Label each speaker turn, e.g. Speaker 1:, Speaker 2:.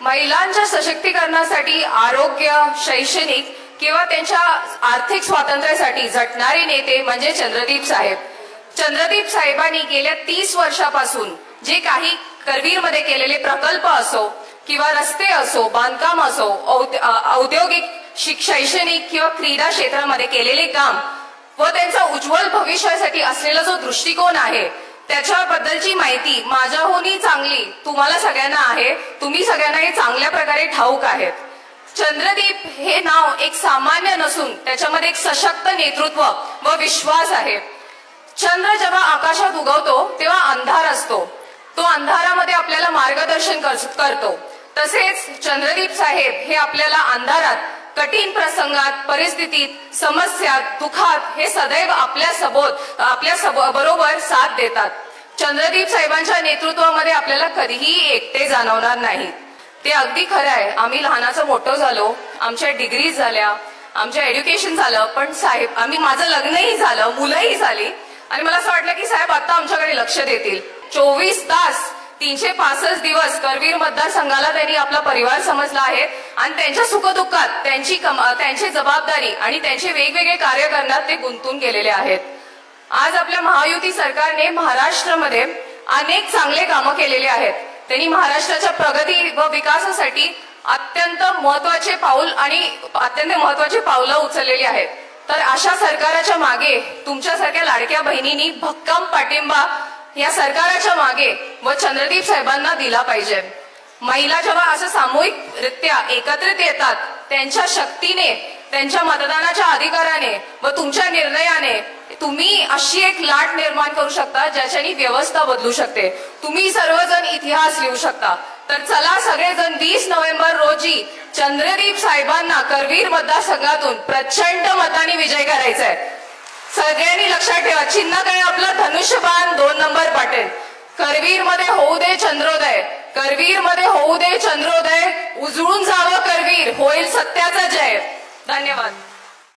Speaker 1: महिलांच्या सशक्तीकरणासाठी आरोग्य शैक्षणिक किंवा त्यांच्या आर्थिक स्वातंत्र्यासाठी झटणारे नेते म्हणजे चंद्रदीप साहेब. चंद्रदीप साहेबांनी गेल्या तीस वर्षापासून जे काही करवीरमध्ये केलेले प्रकल्प असो किंवा रस्ते असो बांधकाम असो औद्योगिक शिक शैक्षणिक किंवा क्रीडा क्षेत्रामध्ये केलेले काम व त्यांचा उज्ज्वल भविष्यासाठी असलेला जो दृष्टिकोन आहे त्याच्याबद्दलची माहिती माझ्याहून हो चांगली. तुम्हाला सगळ्यांना आहे. तुम्ही सगळ्यांना हे चांगल्या प्रकारे ठाऊक आहेत. चंद्रदीप हे नाव एक सामान्य नसून त्याच्यामध्ये एक सशक्त नेतृत्व व विश्वास आहे. चंद्र जेव्हा आकाशात उगवतो तेव्हा अंधार असतो. तो अंधारामध्ये आपल्याला मार्गदर्शन करतो. तसेच चंद्रदीप साहेब हे आपल्याला अंधारात कठीण प्रसंगात परिस्थितीत समस्यात दुखात हे सदैव आपल्या सबोत आपल्या सबो- बरोबर साथ देतात. चंद्रदीप साहेबांच्या नेतृत्वामध्ये आपल्याला कधीही एकटे जाणवणार नाही. ते अगदी खरं आहे. आम्ही लहानाचं मोठं झालो. आमच्या डिग्रीज झाल्या. आमच्या एज्युकेशन झालं. पण साहेब आम्ही माझं लग्नही झालं. मुलंही झाली. आणि मला असं वाटलं की साहेब आता आमच्याकडे लक्ष देतील. चोवीस तास तीनशे पासष्ट दिवस करवीर मतदारसंघाला त्यांनी आपला परिवार समजला आहे. आणि त्यांच्या सुखदुःखात त्यांची त्यांची जबाबदारी आणि त्यांचे वेगवेगळे कार्य करण्यात ते गुंतून गेलेले आहेत. आज आपल्या महायुती सरकारने महाराष्ट्रामध्ये अनेक चांगले कामं केलेले आहेत. त्यांनी महाराष्ट्राच्या प्रगती व विकासासाठी अत्यंत महत्त्वाचे पाऊल आणि अत्यंत महत्त्वाचे पावलं उचललेली आहेत. तर अशा सरकाराच्या मागे तुमच्यासारख्या लाडक्या बहिणींनी भक्कम पाठिंबा या सरकाराच्या मागे व चंद्रदीप साहेबांना दिला पाहिजे. महिला जेव्हा असं सामूहिकरित्या एकत्रित येतात त्यांच्या शक्तीने त्यांच्या मतदानाच्या अधिकाराने व तुमच्या निर्णयाने तुम्ही अशी एक लाट निर्माण करू शकता ज्याच्यानी व्यवस्था बदलू शकते. तुम्ही सर्वजण इतिहास लिहू शकता. तर चला सगळेजण वीस नोव्हेंबर रोजी चंद्रदीप साहेबांना करवीर मतदारसंघातून प्रचंड मताने विजय करायचा आहे सगळ्यांनी लक्षात ठेवा चिन्ह काय आपलं? धनुष्यबाण दोन नंबर पाटेल. करवीरमध्ये होऊ दे चंद्रोदय. करवीरमध्ये होऊ दे चंद्रोदय. उजळून जावं करवीर. होईल सत्याचा जय. धन्यवाद.